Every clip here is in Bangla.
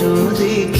to the king.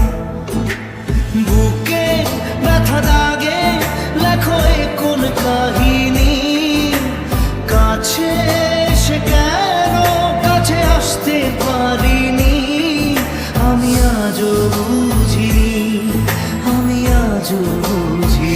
বুঝি